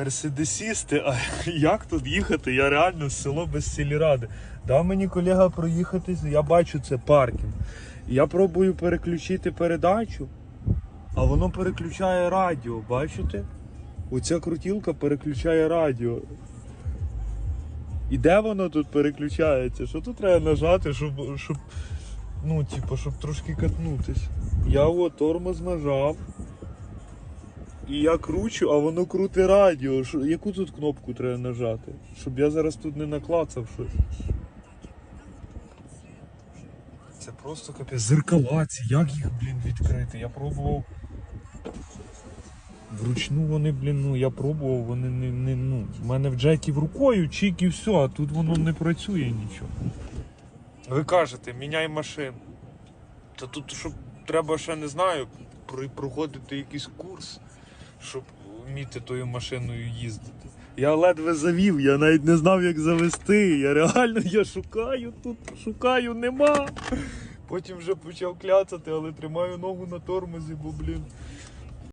мерседесісти, а як тут їхати? Я реально з село без сільради. Дав мені колега проїхатись, я бачу це паркінг. Я пробую переключити передачу, а воно переключає радіо, бачите? Оця крутілка переключає радіо. І де воно тут переключається? Що тут треба нажати, щоб, щоб ну, типу, щоб трошки катнутись? Я от тормоз нажав. І я кручу, а воно круте радіо. Що, яку тут кнопку треба нажати? Щоб я зараз тут не наклацав щось. Це просто капець. Зеркала ці, як їх, блін, відкрити? Я пробував. Вручну вони, блін, ну я пробував, вони не, не ну. У мене в джеків рукою, чик і все, а тут воно не працює нічого. Ви кажете, міняй машину. Та тут щоб треба ще не знаю, проходити якийсь курс, щоб вміти тою машиною їздити. Я ледве завів, я навіть не знав, як завести. Я реально я шукаю тут, шукаю, нема. Потім вже почав кляцати, але тримаю ногу на тормозі, бо, блін,